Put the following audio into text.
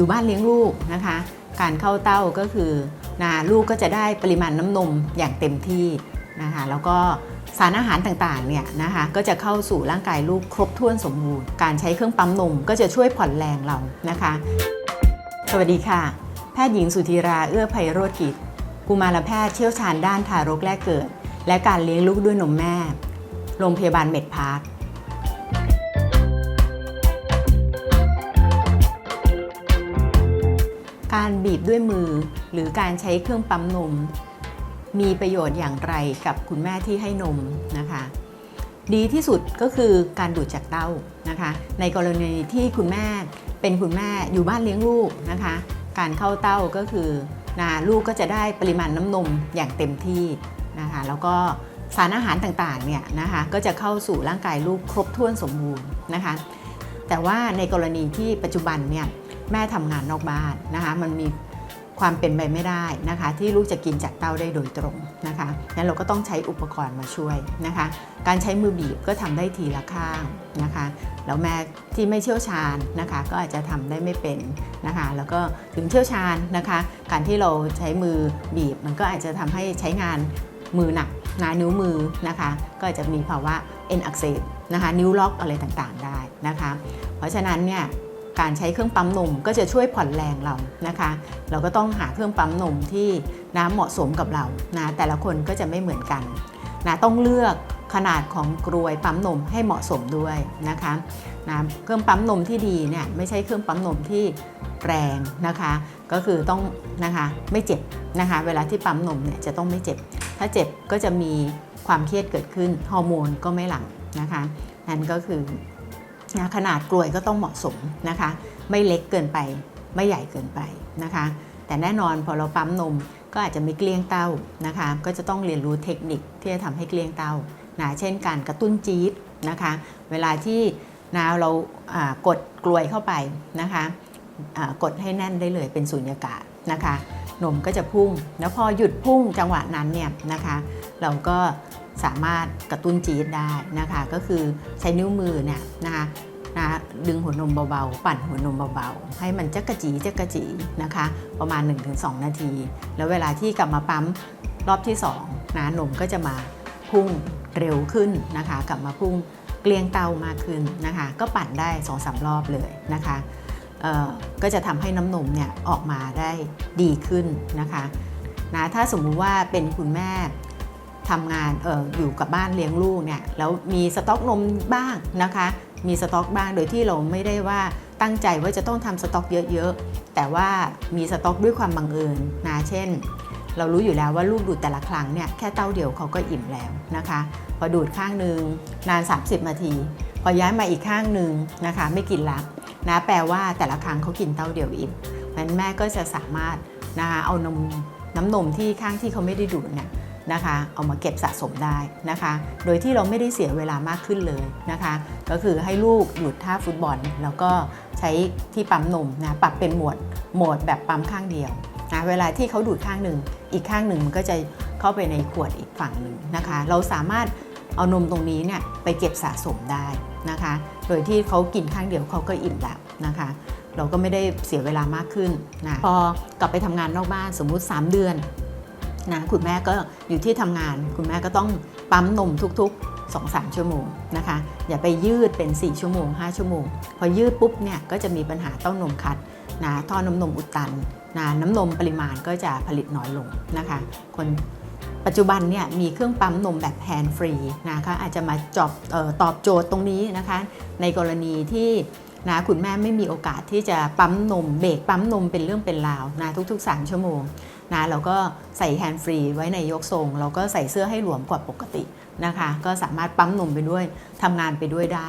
อยู่บ้านเลี้ยงลูกนะคะ การเข้าเต้าก็คือนะลูกก็จะได้ปริมาณน้ำนมอย่างเต็มที่นะคะแล้วก็สารอาหารต่างๆเนี่ยนะคะก็จะเข้าสู่ร่างกายลูกครบถ้วนสมบูรณ์ การใช้เครื่องปั๊มนมก็จะช่วยผ่อนแรงเรานะคะ สวัสดีค่ะ แพทย์หญิงสุธีราเอื้อไพโรธกิจกุมารแพทย์เชี่ยวชาญด้านทารกแรกเกิด และการเลี้ยงลูกด้วยนมแม่ โรงพยาบาลเมดพาร์ค การบีบด้วยมือ หรือการใช้เครื่องปั๊มนม มีประโยชน์อย่างไรกับคุณแม่ที่ให้นมนะคะ ดีที่สุดก็คือการดูดจากเต้านะคะ ในกรณีที่คุณแม่เป็นคุณแม่อยู่บ้านเลี้ยงลูกนะคะ การเข้าเต้าก็คือนะลูกก็จะได้ปริมาณน้ำนมอย่างเต็มที่นะคะแล้วก็สารอาหารต่างๆเนี่ยนะคะก็จะเข้าสู่ร่างกายลูกครบถ้วนสมบูรณ์นะคะ แต่ว่าในกรณีที่ปัจจุบันเนี่ย แม่ทำงานนอกบ้านนะคะมันมีความเป็นไปไม่ได้นะคะ ที่ลูกจะกินจากเต้าได้โดยตรงนะคะงั้นเราก็ต้องใช้อุปกรณ์มาช่วยนะคะ การใช้มือบีบก็ทำได้ทีละข้างนะคะแล้วแม่ที่ไม่เชี่ยวชาญนะคะ ก็อาจจะทำได้ไม่เป็นนะคะ แล้วก็ถึงเชี่ยวชาญนะคะ การที่เราใช้มือบีบมันก็อาจจะทำให้ใช้งานมือหนักนานิ้วมือนะคะ ก็อาจจะมีภาวะเอ็นอักเสบนะคะ นิ้วล็อกอะไรต่างๆได้นะคะ เพราะฉะนั้นเนี่ย การใช้เครื่องปั๊มนมก็จะช่วยผ่อนแรงเรานะคะ เราก็ต้องหาเครื่องปั๊มนมที่น้ำเหมาะสมกับเรานะแต่ละคนก็จะไม่เหมือนกันนะต้องเลือกขนาดของกรวยปั๊มนมให้เหมาะสมด้วยนะคะนะเครื่องปั๊มนมที่ดีเนี่ยไม่ใช่เครื่องปั๊มนมที่แรงนะคะ ก็คือต้องนะคะไม่เจ็บนะคะ เวลาที่ปั๊มนมเนี่ยจะต้องไม่เจ็บ ถ้าเจ็บก็จะมีความเครียดเกิดขึ้นฮอร์โมนก็ไม่หลั่งนะคะนั่นก็คือ นะขนาดกลวยก็ต้องเหมาะสมนะคะ ไม่เล็กเกินไปไม่ใหญ่เกินไปนะคะ แต่แน่นอนพอเราปั๊มนมก็อาจจะไม่เกลี้ยงเต้านะคะ ก็จะต้องเรียนรู้เทคนิคที่จะทำให้เกลี้ยงเต้านะเช่นการกระตุ้นจี๊ดนะคะ เวลาที่นะเรากดกลวยเข้าไปนะคะกดให้แน่นได้เลยเป็นสุญญากาศนะคะนมก็จะพุ่ง แล้วพอหยุดพุ่งจังหวะนั้นเนี่ยนะคะ เราก็ สามารถกระตุ้นจี๊ดได้นะคะ ก็คือใช้นิ้วมือเนี่ยนะคะนะดึงหัวนมเบาๆ ปั่นหัวนมเบาๆ ให้มันจักกระจีจักกระจีนะคะ ประมาณ 1-2 นาที แล้วเวลาที่กลับมาปั๊มรอบที่2นะนมก็จะมาพุ่งเร็วขึ้นนะคะ กลับมาพุ่งเกลียงเตามากขึ้นนะคะ ก็ปั่นได้2-3รอบเลยนะคะเออก็จะทำให้น้ำนมเนี่ยออกมาได้ดีขึ้นนะคะนะถ้าสมมุติว่าเป็นคุณแม่ ทำงานอออยู่กับบ้านเลี้ยงลูกเนี่ยแล้วมีสต็อกนมบ้างนะคะ มีสต็อกบ้างโดยที่เราไม่ได้ว่าตั้งใจว่าจะต้องทำสต็อกเยอะๆ แต่ว่ามีสต็อกด้วยความบังเอิญนะเช่น เรารู้อยู่แล้วว่าลูกดูดแต่ละครั้งเนี่ยแค่เต้าเดียวเขาก็อิ่มแล้วนะคะ พอดูดข้างหนึ่งนาน 30 นาที พอย้ายมาอีกข้างหนึ่งนะคะไม่กินละนะแปลว่าแต่ละครั้งเขากินเต้าเดียวอิ่มเพราะฉะนั้นแม่ก็จะสามารถนะคะเอานมน้ำนมที่ข้างที่เขาไม่ได้ดูดเนี่ย นะคะ เอามาเก็บสะสมได้นะคะ โดยที่เราไม่ได้เสียเวลามากขึ้นเลยนะคะ ก็คือให้ลูกหยุดท่าฟุตบอล แล้วก็ใช้ที่ปั๊มนมนะปรับเป็นโหมดโหมดแบบปั๊มข้างเดียวนะเวลาที่เขาดูดข้างหนึ่งอีกข้างหนึ่งมันก็จะเข้าไปในขวดอีกฝั่งหนึ่งนะคะ เราสามารถเอานมตรงนี้เนี่ยไปเก็บสะสมได้นะคะ โดยที่เขากินข้างเดียวเขาก็อิ่มแล้วนะคะ เราก็ไม่ได้เสียเวลามากขึ้นนะพอกลับไปทำงานนอกบ้านสมมุติ 3 เดือน นะคุณแม่ก็อยู่ที่ทำงาน คุณแม่ก็ต้องปั๊มนมทุกๆ2-3ชั่วโมงนะคะ อย่าไปยืดเป็น 4 ชั่วโมง 5 ชั่วโมง พอยืดปุ๊บเนี่ยก็จะมีปัญหาเต้านมคัดนะท่อน้ำนมอุดตันนะน้ำนมปริมาณก็จะผลิตน้อยลงนะคะ คนปัจจุบันเนี่ยมีเครื่องปั๊มนมแบบแฮนด์ฟรีนะคะอาจจะมาจอบออตอบโจทย์ตรงนี้นะคะ ในกรณีที่ นะคุณแม่ไม่มีโอกาสที่จะปั๊มนมเบรกปั๊มนมเป็นเรื่องเป็นราวนะทุก ๆ 3 ชั่วโมงนะเราก็ใส่แฮนด์ฟรีไว้ในยกทรง เราก็ใส่เสื้อให้หลวมกว่าปกตินะคะ ก็สามารถปั๊มนมไปด้วยทำงานไปด้วยได้